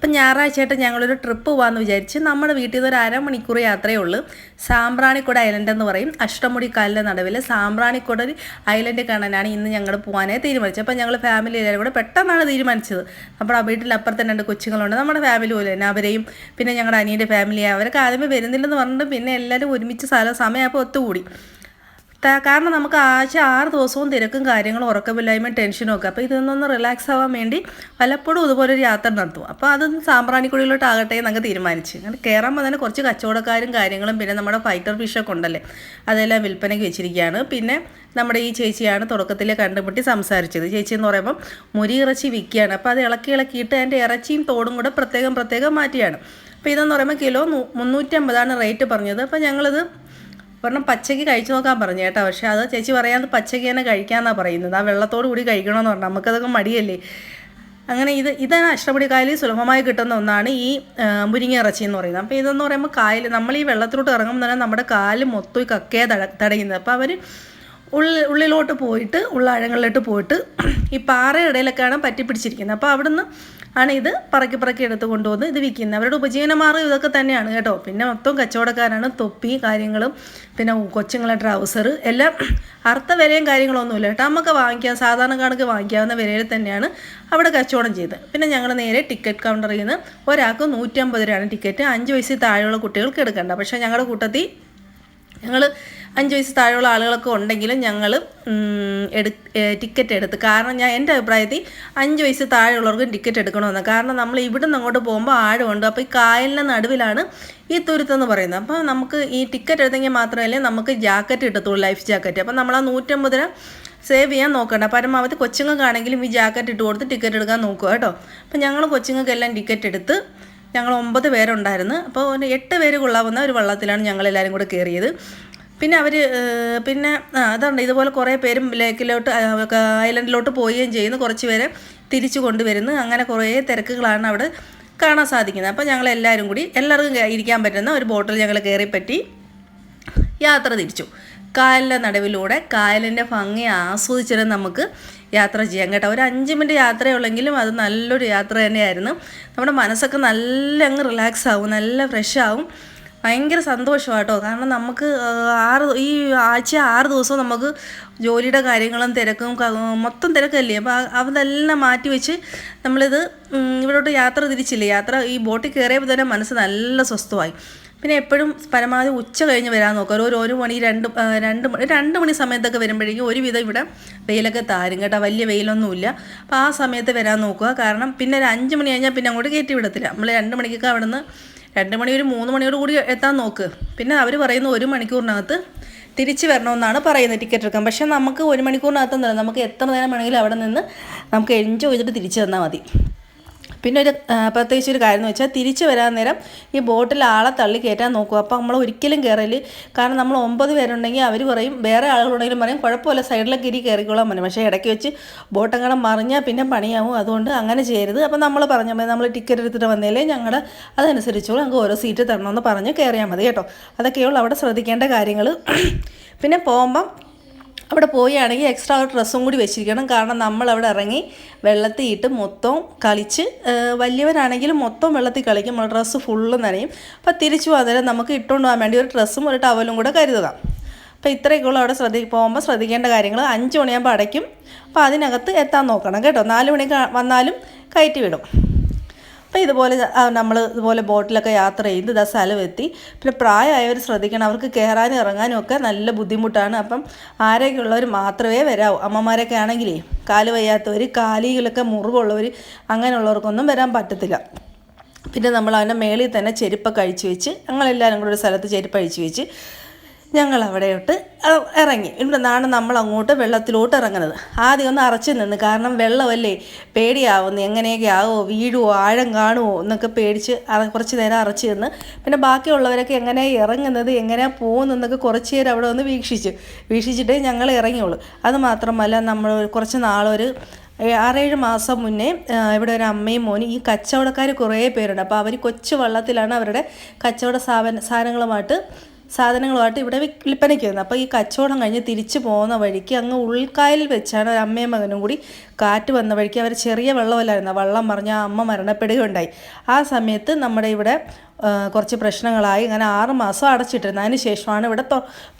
ഇപ്പം ഞായറാഴ്ചയായിട്ട് ഞങ്ങളൊരു ട്രിപ്പ് പോകാമെന്ന് വിചാരിച്ച് നമ്മുടെ വീട്ടിൽ നിന്ന് ഒരു അരമണിക്കൂർ യാത്രയേ ഉള്ളൂ സാമ്പ്രാണിക്കോട് ഐലൻഡ് എന്ന് പറയും. അഷ്ടമുടി കാലിന്റെ നടുവിൽ സാമ്പ്രാണിക്കോട് ഒരു ഐലൻഡ് കാണാനാണ് ഇന്ന് ഞങ്ങൾ പോകാനേ തീരുമാനിച്ചത്. അപ്പോൾ ഞങ്ങൾ ഫാമിലി എല്ലാവരും കൂടെ പെട്ടെന്നാണ് തീരുമാനിച്ചത്. അപ്പോൾ ആ വീട്ടിൽ അപ്പുറത്തെ രണ്ട് കൊച്ചുങ്ങളുണ്ട്. നമ്മുടെ ഫാമിലി പോലെ തന്നെ അവരെയും പിന്നെ ഞങ്ങളുടെ അനിയന്റെ ഫാമിലി അവരൊക്കെ ആദ്യമേ വരുന്നില്ലെന്ന് പറഞ്ഞിട്ട് പിന്നെ എല്ലാവരും ഒരുമിച്ച് സ്ഥലം സമയമായപ്പോൾ ഒത്തുകൂടി. കാരണം നമുക്ക് ആഴ്ച ആറ് ദിവസവും തിരക്കും കാര്യങ്ങളും ഉറക്കമില്ലായ്മയും ടെൻഷനും ഒക്കെ. അപ്പോൾ ഇതൊന്നൊന്ന് റിലാക്സ് ആവാൻ വേണ്ടി പലപ്പോഴും ഇതുപോലെ ഒരു യാത്ര നടത്തും അപ്പോൾ അത് സാമ്പ്രാണിക്കുടിയിലോട്ടാകട്ടെ എന്ന് എന്നൊക്കെ തീരുമാനിച്ച്. അങ്ങനെ കയറാൻ തന്നെ കുറച്ച് കച്ചവടക്കാരും കാര്യങ്ങളും പിന്നെ നമ്മുടെ ഫൈറ്റർ ഫിഷൊക്കെ ഉണ്ടല്ലേ അതെല്ലാം വിൽപ്പനയ്ക്ക് വെച്ചിരിക്കുകയാണ്. പിന്നെ നമ്മുടെ ഈ ചേച്ചിയാണ് തുടക്കത്തിൽ കണ്ടുമുട്ടി സംസാരിച്ചത്. ചേച്ചി എന്ന് പറയുമ്പം മുരി ഇറച്ചി വിൽക്കുകയാണ്. അപ്പോൾ അത് ഇളക്കി ഇളക്കിയിട്ട് അതിന്റെ ഇറച്ചിയും തോടും കൂടെ പ്രത്യേകം പ്രത്യേകം മാറ്റിയാണ്. അപ്പോൾ ഇതെന്ന് പറയുമ്പോൾ കിലോ മുന്നൂറ്റമ്പതാണ് റേറ്റ് പറഞ്ഞത്. അപ്പോൾ ഞങ്ങളിത് ഒരെണ്ണം പച്ചയ്ക്ക് കഴിച്ചു നോക്കാൻ പറഞ്ഞു കേട്ടോ. പക്ഷേ അത് ചേച്ചി പറയാതെ പച്ചയ്ക്ക് തന്നെ കഴിക്കാമെന്നാണ് പറയുന്നത്. ആ വെള്ളത്തോട് കൂടി കഴിക്കണമെന്ന് പറഞ്ഞു. നമുക്കതൊക്കെ മടിയല്ലേ? അങ്ങനെ ഇത് ഇതാണ് അഷ്ടപടി കായലിൽ സുലഭമായി കിട്ടുന്ന ഒന്നാണ് ഈ മുരിങ്ങ ഇറച്ചി എന്ന് പറയുന്നത്. അപ്പോൾ ഇതെന്ന് പറയുമ്പോൾ കായൽ നമ്മൾ ഈ വെള്ളത്തിലോട്ട് ഇറങ്ങുമ്പോൾ തന്നെ നമ്മുടെ കാൽ മൊത്തം കക്കയെ തട തടയുന്നത്. അപ്പോൾ അവർ ഉള്ളിൽ ഉള്ളിലോട്ട് പോയിട്ട് ഉള്ള ഉള്ളാഴങ്ങളിലോട്ട് പോയിട്ട് ഈ പാറയുടെ ഇടയിലൊക്കെയാണ് പറ്റി പിടിച്ചിരിക്കുന്നത് അപ്പോൾ അവിടുന്ന് ആണ് ഇത് പറക്കി പറക്കി എടുത്ത് കൊണ്ടുവന്ന് ഇത് വിൽക്കുന്നത്. അവരുടെ ഉപജീവനമാർഗം ഇതൊക്കെ തന്നെയാണ് കേട്ടോ. പിന്നെ മൊത്തം കച്ചവടക്കാരാണ് തൊപ്പി കാര്യങ്ങളും പിന്നെ കൊച്ചുങ്ങളെ ട്രൗസർ എല്ലാം അർത്ഥ വിലയും കാര്യങ്ങളൊന്നുമില്ല കേട്ടോ. നമുക്ക് വാങ്ങിക്കാം സാധാരണക്കാർക്ക് വാങ്ങിക്കാവുന്ന വിലയിൽ തന്നെയാണ് അവിടെ കച്ചവടം ചെയ്ത് പിന്നെ ഞങ്ങൾ നേരെ ടിക്കറ്റ് കൗണ്ടറിൽ നിന്ന് ഒരാൾക്ക് നൂറ്റമ്പത് രൂപയാണ് ടിക്കറ്റ്. അഞ്ച് വയസ്സിൽ താഴെയുള്ള കുട്ടികൾക്ക് എടുക്കേണ്ട. പക്ഷേ ഞങ്ങളുടെ കൂട്ടത്തിൽ ഞങ്ങൾ അഞ്ച് വയസ്സ് താഴെയുള്ള ആളുകളൊക്കെ ഉണ്ടെങ്കിലും ഞങ്ങൾ എടു ടിക്കറ്റ് എടുത്ത്. കാരണം ഞാൻ എന്റെ അഭിപ്രായത്തിൽ അഞ്ച് വയസ്സ് താഴെയുള്ളവർക്കും ടിക്കറ്റ് എടുക്കണമെന്ന് കാരണം നമ്മൾ ഇവിടെ നിന്ന് അങ്ങോട്ട് പോകുമ്പോൾ ആഴമുണ്ട്. അപ്പോൾ ഈ കായലിന്റെ നടുവിലാണ് ഈ തുരുത്തെന്ന് പറയുന്നത്. അപ്പോൾ നമുക്ക് ഈ ടിക്കറ്റ് എടുത്തെങ്കിൽ മാത്രമല്ലേ നമുക്ക് ജാക്കറ്റ് കിട്ടത്തുള്ളൂ ലൈഫ് ജാക്കറ്റ്. അപ്പോൾ നമ്മൾ ആ നൂറ്റമ്പത് രൂപ സേവ് ചെയ്യാൻ നോക്കണ്ട. പരമാവധി കൊച്ചുങ്ങൾക്കാണെങ്കിലും ഈ ജാക്കറ്റ് ഇട്ട് കൊടുത്ത് ടിക്കറ്റ് എടുക്കാൻ നോക്കുക കേട്ടോ. അപ്പോൾ ഞങ്ങൾ കൊച്ചുങ്ങൾക്കെല്ലാം ടിക്കറ്റ് എടുത്ത് ഞങ്ങൾ ഒമ്പത് പേരുണ്ടായിരുന്നു. അപ്പോൾ ഒരു എട്ട് പേര് കൊള്ളാവുന്ന ഒരു വള്ളത്തിലാണ് ഞങ്ങളെല്ലാവരും കൂടെ കയറിയത്. പിന്നെ അവർ പിന്നെ ആ, അതുണ്ട് ഇതുപോലെ കുറേ പേരും ലേക്കിലോട്ട് ഐലൻഡിലോട്ട് പോവുകയും ചെയ്യുന്നു. കുറച്ച് പേരെ തിരിച്ചു കൊണ്ടുവരുന്നു. അങ്ങനെ കുറേ തിരക്കുകളാണ് അവിടെ കാണാൻ സാധിക്കുന്നത്. അപ്പോൾ ഞങ്ങൾ എല്ലാവരും കൂടി എല്ലാവർക്കും ഇരിക്കാൻ പറ്റുന്ന ഒരു ബോട്ടിൽ ഞങ്ങൾ കയറിപ്പറ്റി യാത്ര തിരിച്ചു. കായലിന്റെ നടുവിലൂടെ കായലിന്റെ ഭംഗി ആസ്വദിച്ചിട്ട് നമുക്ക് യാത്ര ചെയ്യാം കേട്ടോ. ഒരു അഞ്ച് മിനിറ്റ് യാത്രയുള്ളെങ്കിലും അത് നല്ലൊരു യാത്ര തന്നെയായിരുന്നു. നമ്മുടെ മനസ്സൊക്കെ നല്ല അങ്ങ് റിലാക്സ് ആവും നല്ല ഫ്രഷ് ആവും. ഭയങ്കര സന്തോഷമാണ് കേട്ടോ കാരണം നമുക്ക് ആറ് ഈ ആഴ്ച ആറ് ദിവസം നമുക്ക് ജോലിയുടെ കാര്യങ്ങളും തിരക്കും മൊത്തം തിരക്കല്ലേ? അപ്പോൾ അതെല്ലാം മാറ്റി വെച്ച് നമ്മളിത് ഇവിടോട്ട് യാത്ര തിരിച്ചില്ലേ? യാത്ര ഈ ബോട്ടിൽ കയറിയപ്പോൾ തന്നെ മനസ്സ് നല്ല സ്വസ്ഥമായി. പിന്നെ എപ്പോഴും പരമാവധി ഉച്ച കഴിഞ്ഞ് വരാൻ നോക്കുക. ഒരു ഒരു മണി രണ്ട് രണ്ട് മണി രണ്ട് മണി സമയത്തൊക്കെ വരുമ്പോഴേക്കും ഒരുവിധം ഇവിടെ വെയിലൊക്കെ താരും കേട്ടോ. വലിയ വെയിലൊന്നുമില്ല. അപ്പോൾ ആ സമയത്ത് വരാൻ നോക്കുക. കാരണം പിന്നെ ഒരു അഞ്ച് മണി കഴിഞ്ഞാൽ പിന്നെ അങ്ങോട്ട് കയറ്റി വിടത്തില്ല. നമ്മൾ രണ്ട് മണിക്കൊക്കെ അവിടെ നിന്ന് രണ്ട് മണി ഒരു മൂന്ന് മണിയോട് കൂടി എത്താൻ നോക്ക്. പിന്നെ അവർ പറയുന്ന ഒരു മണിക്കൂറിനകത്ത് തിരിച്ച് വരണമെന്നാണ് പറയുന്നത് ടിക്കറ്റ് എടുക്കാൻ. പക്ഷേ നമുക്ക് ഒരു മണിക്കൂറിനകത്തൊന്നുമില്ല നമുക്ക് എത്ര നേരം വേണമെങ്കിലും അവിടെ നിന്ന് നമുക്ക് എൻജോയ് ചെയ്തിട്ട് തിരിച്ചു തന്നാൽ മതി. പിന്നെ ഒരു പ്രത്യേകിച്ച് ഒരു കാര്യം എന്ന് വെച്ചാൽ തിരിച്ചു വരാൻ നേരം ഈ ബോട്ടിൽ ആളെ തള്ളി കയറ്റാൻ നോക്കുക. അപ്പോൾ നമ്മൾ ഒരിക്കലും കയറൽ കാരണം നമ്മൾ ഒമ്പത് പേരുണ്ടെങ്കിൽ അവർ പറയും വേറെ ആളുകളുണ്ടെങ്കിലും പറയും കുഴപ്പമില്ല സൈഡിലൊക്കെ ഇരി കയറിക്കോളാൻ പറയും പക്ഷേ ഇടയ്ക്ക് വെച്ച് ബോട്ടങ്ങനെ മറിഞ്ഞാൽ പിന്നെ പണിയാവും. അതുകൊണ്ട് അങ്ങനെ ചെയ്യരുത്. അപ്പോൾ നമ്മൾ പറഞ്ഞാൽ മതി നമ്മൾ ടിക്കറ്റ് എടുത്തിട്ട് വന്നേലേ ഞങ്ങൾ അതനുസരിച്ചോളൂ ഞങ്ങൾക്ക് ഓരോ സീറ്റ് തരണമെന്ന് പറഞ്ഞ് കയറിയാൽ മതി കേട്ടോ. അതൊക്കെയുള്ളൂ. അവിടെ ശ്രദ്ധിക്കേണ്ട കാര്യങ്ങൾ പിന്നെ പോകുമ്പം അവിടെ പോവുകയാണെങ്കിൽ എക്സ്ട്രാ ഒരു ഡ്രസ്സും കൂടി വെച്ചിരിക്കണം. കാരണം നമ്മൾ അവിടെ ഇറങ്ങി വെള്ളത്തിൽ ഇട്ട് മൊത്തം കളിച്ച് വലിയവരാണെങ്കിലും മൊത്തം വെള്ളത്തിൽ കളിക്കും. നമ്മൾ ഡ്രസ്സ് ഫുള്ള് നനയും. അപ്പോൾ തിരിച്ചു വന്നേരം നമുക്ക് ഇട്ടുകൊണ്ട് പോകാൻ വേണ്ടി ഒരു ഡ്രസ്സും ഒരു ടവലും കൂടെ കരുതുക. അപ്പോൾ ഇത്രയൊക്കെയുള്ള അവിടെ ശ്രദ്ധി പോകുമ്പോൾ ശ്രദ്ധിക്കേണ്ട കാര്യങ്ങൾ. അഞ്ച് മണിയാകുമ്പോൾ അടയ്ക്കും. അപ്പോൾ അതിനകത്ത് എത്താൻ നോക്കണം കേട്ടോ. നാല് മണി വന്നാലും കയറ്റി വിടും. അപ്പോൾ ഇതുപോലെ നമ്മൾ ഇതുപോലെ ബോട്ടിലൊക്കെ യാത്ര ചെയ്ത് ഇതാ സ്ഥലം എത്തി പിന്നെ പ്രായമായവർ ശ്രദ്ധിക്കണം. അവർക്ക് കയറാനും ഇറങ്ങാനും ഒക്കെ നല്ല ബുദ്ധിമുട്ടാണ്. അപ്പം ആരോഗ്യം ഉള്ളവർ മാത്രമേ വരാവൂ. അമ്മമാരൊക്കെ ആണെങ്കിലേ കാൽ വയ്യാത്തവർ കാലികളൊക്കെ മുറിവുള്ളവർ അങ്ങനെയുള്ളവർക്കൊന്നും വരാൻ പറ്റത്തില്ല. പിന്നെ നമ്മൾ അവന്റെ മേളിൽ തന്നെ ചെരുപ്പൊക്കെ അഴിച്ചു വെച്ച് ഞങ്ങളെല്ലാവരും കൂടെ ഒരു സ്ഥലത്ത് ചെരുപ്പ് അഴിച്ചു വെച്ച് ഞങ്ങൾ അവിടെയോട്ട് ഇറങ്ങി. ഇവിടെ നിന്നാണ് നമ്മൾ അങ്ങോട്ട് വെള്ളത്തിലോട്ട് ഇറങ്ങുന്നത് ആദ്യം ഒന്ന് അറച്ചു നിന്ന് കാരണം വെള്ളമല്ലേ പേടിയാവുന്നു. എങ്ങനെയൊക്കെ ആവുമോ വീഴുമോ ആഴം കാണുമോ എന്നൊക്കെ പേടിച്ച് കുറച്ച് നേരം അറച്ചു നിന്ന് പിന്നെ ബാക്കിയുള്ളവരൊക്കെ എങ്ങനെ ഇറങ്ങുന്നത് എങ്ങനെ പോകുന്നതെന്നൊക്കെ കുറച്ച് നേരം അവിടെ ഒന്ന് വീക്ഷിച്ചു. വീക്ഷിച്ചിട്ടേ ഞങ്ങൾ ഇറങ്ങിയുള്ളൂ. അത് മാത്രമല്ല നമ്മൾ കുറച്ച് നാളൊരു ആറേഴ് മാസം മുന്നേ ഇവിടെ ഒരു അമ്മയും മോനും ഈ കച്ചവടക്കാർ കുറേ പേരുണ്ട്. അപ്പോൾ അവർ കൊച്ചു വള്ളത്തിലാണ് അവരുടെ കച്ചവട സാധന സാധനങ്ങളുമായിട്ട് സാധനങ്ങളുമായിട്ട് ഇവിടെ വിൽപ്പനയ്ക്ക് വരുന്നത്. അപ്പോൾ ഈ കച്ചവടം കഴിഞ്ഞ് തിരിച്ചു പോകുന്ന വഴിക്ക് അങ്ങ് ഉൾക്കായലിൽ വെച്ചാണ് ഒരു അമ്മയും മകനും കൂടി കാറ്റ് വന്ന വഴിക്ക് അവർ ചെറിയ വെള്ളമല്ലായിരുന്നു. വെള്ളം മറിഞ്ഞ അമ്മ മരണപ്പെടുകയുണ്ടായി. ആ സമയത്ത് നമ്മുടെ ഇവിടെ കുറച്ച് പ്രശ്നങ്ങളായി അങ്ങനെ ആറ് മാസം അടച്ചിട്ടിരുന്നു അതിന് ശേഷമാണ് ഇവിടെ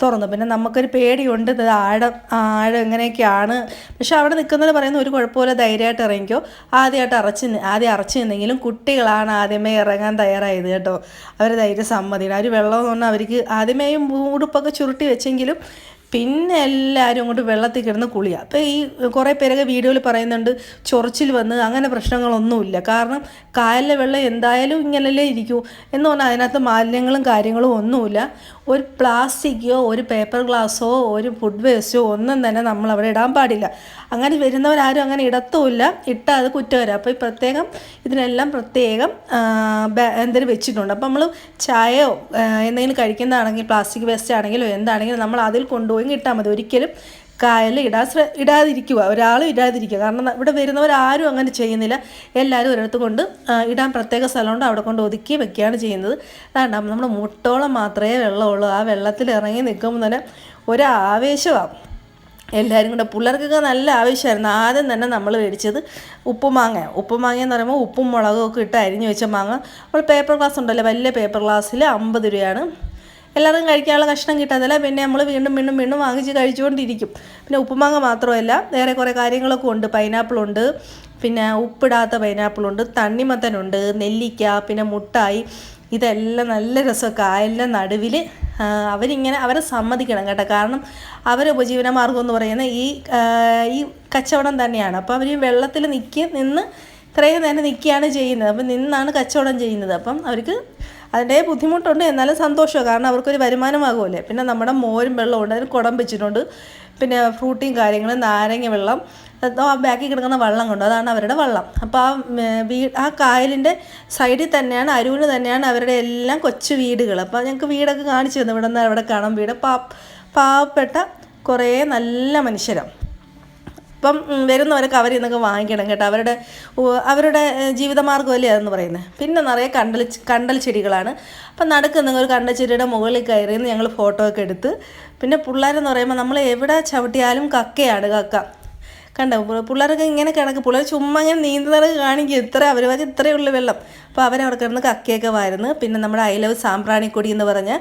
തുറന്നു പിന്നെ നമുക്കൊരു പേടിയുണ്ട് ഇത് ആഴം ആഴം എങ്ങനെയൊക്കെയാണ്. പക്ഷെ അവിടെ നിൽക്കുന്നവർ പറയുന്ന ഒരു കുഴപ്പമില്ല ധൈര്യമായിട്ട് ഇറങ്ങിക്കോ. ആദ്യമായിട്ട് അറച്ച് ആദ്യം അറച്ച് നിന്നെങ്കിലും കുട്ടികളാണ് ആദ്യമേ ഇറങ്ങാൻ തയ്യാറായത് കേട്ടോ. അവർ ധൈര്യ സമ്മതിയാണ് അവർ വെള്ളം എന്ന് പറഞ്ഞാൽ അവർക്ക് ആദ്യമേയും ഉടുപ്പൊക്കെ ചുരുട്ടി വെച്ചെങ്കിലും പിന്നെ എല്ലാവരും അങ്ങോട്ട് വെള്ളത്തിൽ കിടന്ന് കുളിയാണ് അപ്പോൾ ഈ കുറേ പേരൊക്കെ വീഡിയോയിൽ പറയുന്നുണ്ട് ചൊറിച്ചിൽ വന്ന് അങ്ങനെ പ്രശ്നങ്ങളൊന്നുമില്ല. കാരണം കായലിലെ വെള്ളം എന്തായാലും ഇങ്ങനല്ലേ ഇരിക്കൂ എന്ന് പറഞ്ഞാൽ അതിനകത്ത് മാലിന്യങ്ങളും കാര്യങ്ങളും ഒന്നുമില്ല. ഒരു പ്ലാസ്റ്റിക്കോ ഒരു പേപ്പർ ഗ്ലാസ്സോ ഒരു ഫുഡ് വേസ്റ്റോ ഒന്നും തന്നെ നമ്മൾ അവിടെ ഇടാൻ പാടില്ല. അങ്ങനെ വരുന്നവരാരും അങ്ങനെ ഇടത്തുമില്ല. ഇട്ടാൽ അത് കുറ്റകരം. അപ്പോൾ ഈ പ്രത്യേകം ഇതിനെല്ലാം പ്രത്യേകം എന്തെങ്കിലും വെച്ചിട്ടുണ്ട്. അപ്പോൾ നമ്മൾ ചായയോ എന്തെങ്കിലും കഴിക്കുന്നതാണെങ്കിൽ പ്ലാസ്റ്റിക് വേസ്റ്റ് ആണെങ്കിലോ എന്താണെങ്കിലും നമ്മൾ അതിൽ കൊണ്ടുപോയി ഇട്ടാൽ മതി. ഒരിക്കലും കായൽ ഇടാൻ ശ്ര ഇടാതിരിക്കുക. ഒരാളും ഇടാതിരിക്കുക. കാരണം ഇവിടെ വരുന്നവരാരും അങ്ങനെ ചെയ്യുന്നില്ല. എല്ലാവരും ഒരിടത്ത് കൊണ്ട് ഇടാൻ പ്രത്യേക സ്ഥലമുണ്ട്. അവിടെ കൊണ്ട് ഒതുക്കി വെക്കുകയാണ് ചെയ്യുന്നത്. അതാണ്. നമ്മൾ മുട്ടോളം മാത്രമേ വെള്ളമുള്ളൂ. ആ വെള്ളത്തിൽ ഇറങ്ങി നിൽക്കുമ്പോൾ തന്നെ ഒരു ആവേശമാണ് എല്ലാവരും കൂടെ പിള്ളേർക്കൊക്കെ നല്ല ആവശ്യമായിരുന്നു. ആദ്യം തന്നെ നമ്മൾ മേടിച്ചത് ഉപ്പുമാങ്ങ. ഉപ്പുമാങ്ങ എന്ന് പറയുമ്പോൾ ഉപ്പും മുളകും ഒക്കെ ഇട്ട് അരിഞ്ഞ് വെച്ച മാങ്ങ. അപ്പോൾ പേപ്പർ ഗ്ലാസ് ഉണ്ടല്ലോ വലിയ പേപ്പർ ഗ്ലാസ്സിൽ അമ്പത് രൂപയാണ്. എല്ലാവർക്കും കഴിക്കാനുള്ള കഷ്ണം കിട്ടാതല്ല പിന്നെ നമ്മൾ വീണ്ടും വീണ്ടും വീണ്ടും വാങ്ങിച്ച് കഴിച്ചുകൊണ്ടിരിക്കും. പിന്നെ ഉപ്പുമാങ്ങ മാത്രമല്ല വേറെ കുറേ കാര്യങ്ങളൊക്കെ ഉണ്ട്. പൈനാപ്പിളുണ്ട് പിന്നെ ഉപ്പിടാത്ത പൈനാപ്പിളുണ്ട് തണ്ണിമത്തനുണ്ട് നെല്ലിക്ക പിന്നെ മുട്ടായി ഇതെല്ലാം നല്ല രസം കായലിന്റെ നടുവിൽ അവരിങ്ങനെ അവരെ സമ്മതിക്കണം കേട്ടോ. കാരണം അവരെ ഉപജീവന മാർഗം എന്ന് പറയുന്നത് ഈ ഈ കച്ചവടം തന്നെയാണ്. അപ്പോൾ അവർ വെള്ളത്തിൽ നിൽക്കി നിന്ന് ഇത്രയും നേരം നിൽക്കുകയാണ് ചെയ്യുന്നത്. അപ്പം നിന്നാണ് കച്ചവടം ചെയ്യുന്നത്. അപ്പം അവർക്ക് അതിന്റെ ബുദ്ധിമുട്ടുണ്ട്. എന്നാലും സന്തോഷമാണ്. കാരണം അവർക്കൊരു വരുമാനമാകുമല്ലേ. പിന്നെ നമ്മുടെ മോരും വെള്ളവും വെള്ളമുണ്ട് അതിന് കുടം വെച്ചിട്ടുണ്ട്. പിന്നെ ഫ്രൂട്ടിയും കാര്യങ്ങളും നാരങ്ങ വെള്ളം. ആ ബാക്കിൽ കിടക്കുന്ന വള്ളം കൊണ്ട്. അതാണ് അവരുടെ വള്ളം. അപ്പോൾ ആ വീ ആ കായലിന്റെ സൈഡിൽ തന്നെയാണ് അരുവിന് തന്നെയാണ് അവരുടെ എല്ലാം കൊച്ചു വീടുകൾ. അപ്പോൾ ഞങ്ങൾക്ക് വീടൊക്കെ കാണിച്ചു തന്നു. ഇവിടെ നിന്ന് അവിടെ കാണാം വീട്. പാ പാവപ്പെട്ട കുറേ നല്ല മനുഷ്യരാണ് അപ്പം വരുന്നവരൊക്കെ അവരിൽ നിന്നൊക്കെ വാങ്ങിക്കണം കേട്ടോ. അവരുടെ അവരുടെ ജീവിതമാർഗം ജീവിതമാർഗമല്ലേ അതെന്ന് പറയുന്നത്. പിന്നെ നിറയെ കണ്ടൽ കണ്ടൽ ചെടികളാണ്. അപ്പം നടുക്ക് ഒരു കണ്ടൽ ചെടിയുടെ മുകളിൽ കയറി ഞങ്ങൾ ഫോട്ടോ ഒക്കെ എടുത്ത് പിന്നെ പിള്ളേരെന്ന് പറയുമ്പോൾ നമ്മൾ എവിടെ ചവിട്ടിയാലും കക്കയാണ് കക്ക. കണ്ടോ? പിള്ളേരൊക്കെ ഇങ്ങനെ കിടക്കും പിള്ളേർ ചുമ്മാ ഇങ്ങനെ നീന്തുന്നതൊക്കെ കാണിക്കും. ഇത്ര അവർ വരെ ഇത്രയേ ഉള്ളൂ വെള്ളം. അപ്പോൾ അവരവിടെ കിടന്ന് കക്കയൊക്കെ വാരുന്നു. പിന്നെ നമ്മുടെ ഐ ലവ് സാമ്പ്രാണിക്കൊടി എന്ന് പറഞ്ഞ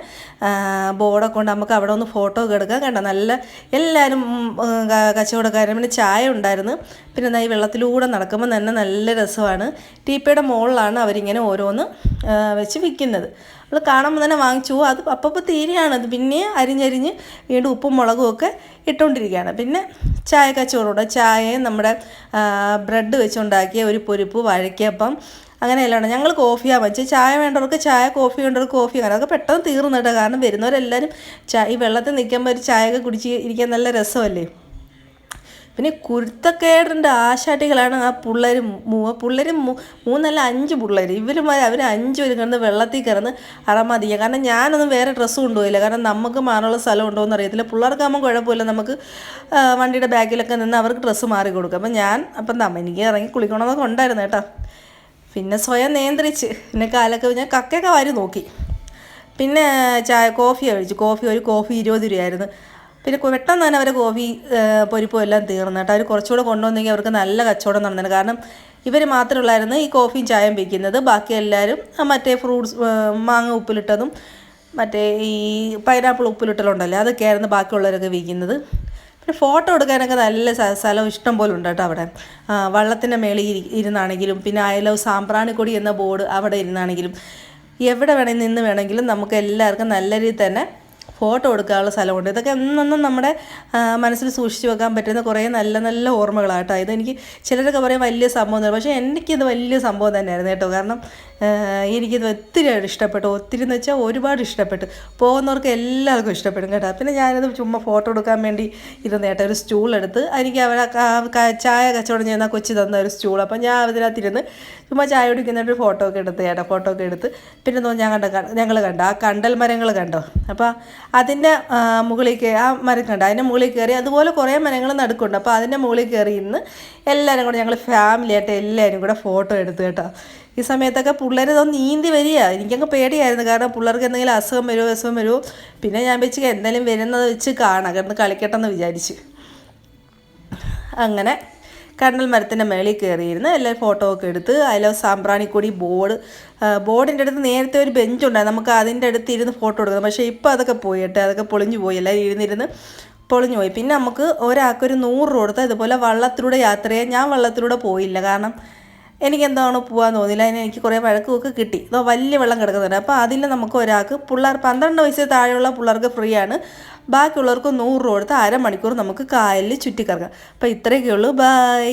ബോർഡ് ബോർഡൊക്കെ കൊണ്ട് നമുക്ക് അവിടെ ഒന്ന് ഫോട്ടോ ഒക്കെ എടുക്കാം. കണ്ടോ? നല്ല എല്ലാവരും കച്ചവടക്കാരും. പിന്നെ ചായ ഉണ്ടായിരുന്നു. പിന്നെ ഈ വെള്ളത്തിലൂടെ നടക്കുമ്പോൾ തന്നെ നല്ല രസമാണ്. ടീപ്പയുടെ മുകളിലാണ് അവരിങ്ങനെ ഓരോന്ന് വെച്ച് വിൽക്കുന്നത്. നമ്മൾ കാണുമ്പോൾ തന്നെ വാങ്ങിച്ചു. അത് അപ്പോൾ തീരെയാണ്. അത് പിന്നെ അരിഞ്ഞരിഞ്ഞ് വീണ്ടും ഉപ്പും മുളകും ഒക്കെ ഇട്ടുകൊണ്ടിരിക്കുകയാണ് പിന്നെ ചായ കച്ചവടം ചായയും നമ്മുടെ ബ്രെഡ് വെച്ചുണ്ടാക്കിയ ഒരു പൊരിപ്പ് വഴക്കിയപ്പം അങ്ങനെയല്ലാണ്. ഞങ്ങൾ കോഫിയാണ് വെച്ച്. ചായ വേണ്ടവർക്ക് ചായ കോഫി വേണ്ടവർക്ക് കോഫി അങ്ങനെ. അതൊക്കെ പെട്ടെന്ന് തീർന്നു കേട്ടോ കാരണം വരുന്നവരെല്ലാവരും ചായ ഈ വെള്ളത്തിൽ നിൽക്കുമ്പോൾ ഒരു ചായയൊക്കെ കുടിച്ച് ഇരിക്കാൻ നല്ല രസമല്ലേ? പിന്നെ കുരുത്തക്കേടിന്റെ ആശാട്ടികളാണ് ആ പിള്ളേർ പിള്ളേർ മൂന്നല്ല അഞ്ച് പിള്ളേർ ഇവരുമാർ അവർ അഞ്ച് പേര് കിടന്ന് വെള്ളത്തിൽ കിടന്ന് അറമതിക്കുക കാരണം ഞാനൊന്നും വേറെ ഡ്രസ്സ് കൊണ്ടുപോയില്ല. കാരണം നമുക്ക് മാറാനുള്ള സ്ഥലം ഉണ്ടോ എന്ന് അറിയത്തില്ല. പിള്ളേർക്കാകുമ്പോൾ കുഴപ്പമില്ല. നമുക്ക് വണ്ടിയുടെ ബാഗിലൊക്കെ നിന്ന് അവർക്ക് ഡ്രസ്സ് മാറി കൊടുക്കും. അപ്പം ഞാൻ അപ്പം നമ്മ എനിക്ക് ഇറങ്ങി കുളിക്കണമെന്നൊക്കെ ഉണ്ടായിരുന്നു കേട്ടോ. പിന്നെ സ്വയം നിയന്ത്രിച്ച്. പിന്നെ കാലൊക്കെ ഞാൻ കക്കയൊക്കെ വാരി നോക്കി. പിന്നെ ചായ കോഫി കഴിച്ചു. കോഫി ഒരു കോഫി ഇരുപത് രൂപയായിരുന്നു. പിന്നെ പെട്ടെന്ന് തന്നെ അവരെ കോഫി പൊരിപ്പും എല്ലാം തീർന്നു കേട്ടോ. അവർ കുറച്ചുകൂടെ കൊണ്ടുവന്നെങ്കിൽ അവർക്ക് നല്ല കച്ചവടം നടന്നിരുന്നു. കാരണം ഇവർ മാത്രമുള്ളായിരുന്നു ഈ കോഫിയും ചായയും വയ്ക്കുന്നത് ബാക്കി എല്ലാവരും മറ്റേ ഫ്രൂട്ട്സ് മാങ്ങ ഉപ്പിലിട്ടതും മറ്റേ ഈ പൈനാപ്പിൾ ഉപ്പിലിട്ടലുണ്ടല്ലോ അതൊക്കെയായിരുന്നു ബാക്കിയുള്ളവരൊക്കെ വിൽക്കുന്നത് പിന്നെ ഫോട്ടോ എടുക്കാനൊക്കെ നല്ല സ്ഥലം ഇഷ്ടം പോലെ ഉണ്ട് കേട്ടോ അവിടെ. വള്ളത്തിന്റെ മേളിൽ ഇരുന്നാണെങ്കിലും പിന്നെ അയലോ സാമ്പ്രാണിക്കൊടി എന്ന ബോർഡ് അവിടെ ഇരുന്നാണെങ്കിലും എവിടെ വേണമെങ്കിൽ നിന്ന് വേണമെങ്കിലും നമുക്ക് എല്ലാവർക്കും നല്ല രീതിയിൽ തന്നെ ഫോട്ടോ എടുക്കാനുള്ള സ്ഥലമുണ്ട്. ഇതൊക്കെ എന്നൊന്നും നമ്മുടെ മനസ്സിൽ സൂക്ഷിച്ചു വെക്കാൻ പറ്റുന്ന കുറേ നല്ല നല്ല ഓർമ്മകളാട്ടോ ഇതെനിക്ക് ചിലരൊക്കെ പറയാൻ വലിയ സംഭവം പക്ഷേ എനിക്കിത് വലിയ സംഭവം തന്നെയായിരുന്നു കേട്ടോ. കാരണം എനിക്കിത് ഒത്തിരി ഇഷ്ടപ്പെട്ടു. ഒത്തിരി എന്ന് വെച്ചാൽ ഒരുപാട് ഇഷ്ടപ്പെട്ടു. പോകുന്നവർക്ക് എല്ലാവർക്കും ഇഷ്ടപ്പെടും കേട്ടോ. പിന്നെ ഞാനത് ചുമ്മാ ഫോട്ടോ എടുക്കാൻ വേണ്ടി ഇരുന്ന് കേട്ടോ. ഒരു സ്റ്റൂൾ എടുത്ത് എനിക്ക് അവരെ ചായ കച്ചവടം ചെയ്യുന്ന കൊച്ചു തന്ന ഒരു സ്റ്റൂൾ അപ്പം ഞാൻ അതിനകത്തിരുന്ന് ചുമ്മാ ചായ കുടിക്കുന്നൊരു ഫോട്ടോ ഒക്കെ എടുത്ത് ചേട്ടാ ഫോട്ടോ ഒക്കെ എടുത്ത് പിന്നെ ഞാൻ കണ്ട ഞങ്ങൾ കണ്ട. ആ കണ്ടൽ മരങ്ങൾ കണ്ടോ? അപ്പോൾ അതിന്റെ മുകളിൽ ആ മരം കണ്ട? അതിന്റെ മുകളിൽ കയറി അതുപോലെ കുറേ മരങ്ങൾ നടുക്കുണ്ട്. അപ്പോൾ അതിന്റെ മുകളിൽ കയറി ഇന്ന് എല്ലാവരും കൂടെ ഞങ്ങൾ ഫാമിലി ആയിട്ട് എല്ലാവരും കൂടെ ഫോട്ടോ എടുത്തു കേട്ടോ. ഈ സമയത്തൊക്കെ പിള്ളേർ ഇതൊന്ന് നീന്തി വരിക. എനിക്കങ്ങ് പേടിയായിരുന്നു. കാരണം പിള്ളേർക്ക് എന്തെങ്കിലും അസുഖം വരുമോ അസുഖം വരുമോ പിന്നെ ഞാൻ വെച്ച് എന്തെങ്കിലും വരുന്നത് വെച്ച് കാണാം. കിടന്ന് കളിക്കട്ടെ എന്ന് വിചാരിച്ച്. അങ്ങനെ കണ്ണൽ മരത്തിന്റെ മേളിൽ കയറിയിരുന്ന് എല്ലാവരും ഫോട്ടോ ഒക്കെ എടുത്ത് അതിൽ സാമ്പ്രാണിക്കൊടി ബോർഡ് ബോർഡിന്റെ അടുത്ത് നേരത്തെ ഒരു ബെഞ്ച് നമുക്ക് അതിന്റെ അടുത്ത് ഇരുന്ന് ഫോട്ടോ എടുക്കണം. പക്ഷേ ഇപ്പോൾ അതൊക്കെ പോയിട്ട് അതൊക്കെ പൊളിഞ്ഞു പോയി. എല്ലാവരും ഇരുന്നിരുന്ന് പൊളിഞ്ഞു പോയി. പിന്നെ നമുക്ക് ഒരാൾക്കൊരു നൂറ് രൂപ കൊടുത്താൽ ഇതുപോലെ വള്ളത്തിലൂടെ യാത്ര ചെയ്യാൻ ഞാൻ വള്ളത്തിലൂടെ പോയില്ല. കാരണം എനിക്ക് എന്താണ് പോകാൻ തോന്നിയില്ല അതിന് എനിക്ക് കുറേ വഴക്കുമൊക്കെ കിട്ടി. അതോ വലിയ വെള്ളം കിടക്കുന്നുണ്ട്. അപ്പോൾ അതിൽ നമുക്ക് ഒരാൾക്ക് പിള്ളേർ പന്ത്രണ്ട് വയസ്സിൽ താഴെയുള്ള പിള്ളേർക്ക് ഫ്രീ ആണ്. ബാക്കിയുള്ളവർക്ക് നൂറ് രൂപ കൊടുത്ത് അരമണിക്കൂർ നമുക്ക് കായലിൽ ചുറ്റിക്കറങ്ങാം. അപ്പോൾ ഇത്രയൊക്കെ ഉള്ളൂ. ബൈ